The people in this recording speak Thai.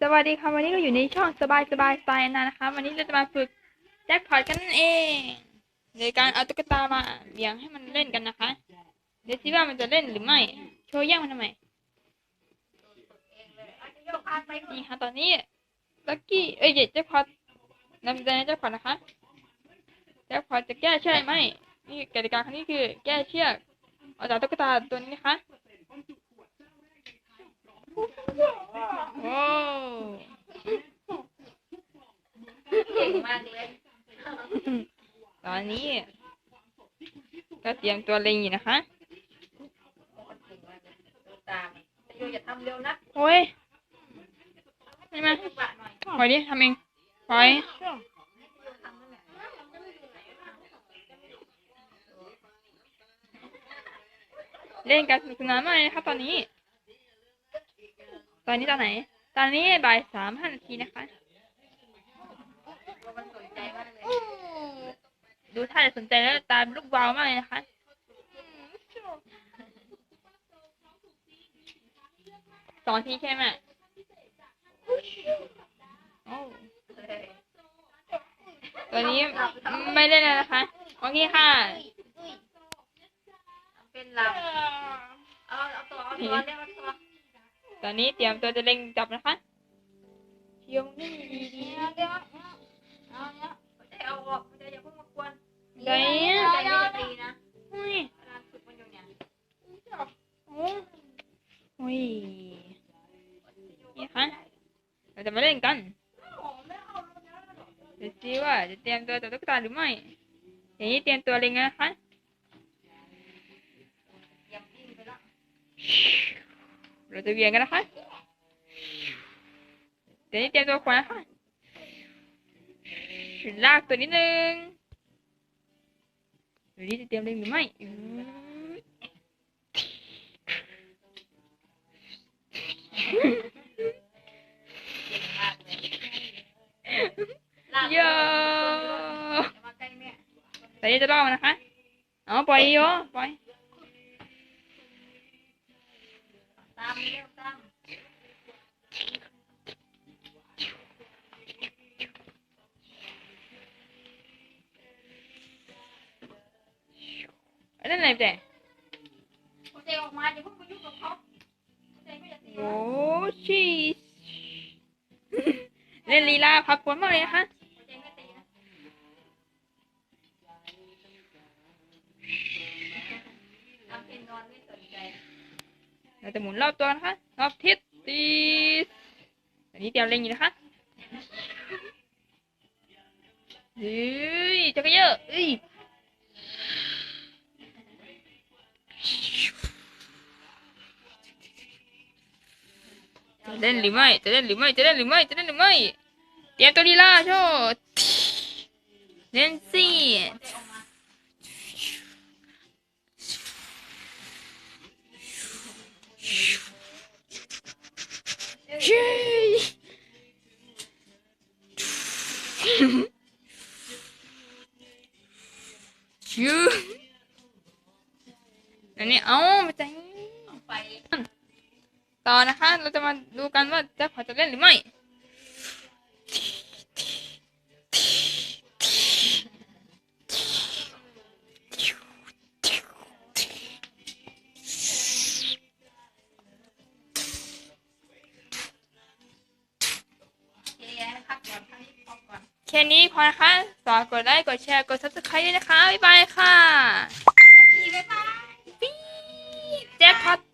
สวัสดีค่ะวันนี้เราอยู่ในช่องสบายสบายสไตล์นานะคะวันนี้เราจะมาฝึกแจ็คพอตกันนั่นเองโดยการเอาตุ๊กตามาเลี้ยงให้มันเล่นกันนะคะ เดี๋ยวสิว่ามันจะเล่นหรือไม่โชว์แย่งมันทำไมนี่ค่ะตอนนี้ลักกี้เอ้ยแจ็คพอตนำแสดงแจ็คพอตนะคะแจ็คพอตจะแก้เชือกไหมนี่กติกาครั้งนี้คือ แก้เชือกออกจากตุ๊กตาตัวนี้นะคะ โอ้เก่งมากเลยตอนนี้ ก็เตรียมตัวเล็งอยู่นะคะเก่งมากเลยดูตามแต่โยอย่าทำเร็วนะโอ้ยนี่มาปะหน่อยปล่อยดิทำเองปล่อยทำนั่นแหละเล่นกันสนุกสนานมากเลยนะคะตอนนี้ ตอนนี้ตอนไหน ตอนนี้บ่ายสามห้านาทีนะคะ ดูท่าจะสนใจแล้วตามลูกวาวมากเลยนะคะ สองทีใช่ไหมโอ้เลยตัวนี้ไม่เล่นแล้วนะคะ โอเคค่ะเป็นลำเอาเอาตัวเอาตัวเรียก อนนี้เตรียมตัวจะเล็งจับนะคะเชียวนี่ดีดีเดี๋ยวเอาเนี่ยจะเอาออกจะอย่าเพิ่งมากวนไงเนี่ยไม่จะตีนะอุ้ยเวลาฝึกมันอยู่เนี่ยโอ้อุ้ยนี่ค่ะเราจะมาเล่นกันเดี๋ยวสิว่าจะเตรียมตัวจับตุ๊กตาหรือไม่อย่างนี้เตรียมตัวเล็งแล้วนะคะอย่าวิ่งไปละเราจะเวียนกันนะคะ เดี๋ยวนี้เตรียมตัวขวานะคะลากตัวนิดนึงเดี๋ ตรียมเล็งหรือไอ้เก่งมามาใกล้แม่ตอนนี้จะล่อะคะเอาปล่อยอยตามเร็วตามอันนั้นไหนแต่คุณเจออกมาอย่าเพิ่งไปยุ่งกับเขาคุณเจก็อย่าตีโอ้ชีสเล่นลีลาพักผลมากเลยนะคะทำเป็นนอนไม่สนใจ เราจะหมุนรอบตัวนะคะ รอบทิศตีสอันนี้เตรียมเล็งอยู่นะคะเฮ้ยจะกรเยอะเอ้ยจะเล่นหรือไม่ จะเล่นหรือไม่ จะเล่นหรือไม่ จะเล่นหรือไม่ เตรียมตัวลีลาโชว์เล่นสิ ชื่ออันนี้เอาไปใจเอาไปต่อนะคะ เราจะมาดูกันว่าแจ็คพอตจะเล่นหรือไม่ แค่นี้พอนะคะฝากกดไลค์ กดแชร์ กด subscribe ด้วยนะคะ บ๊ายบายค่ะ บ๊ายบายปี๊แจ็คพอต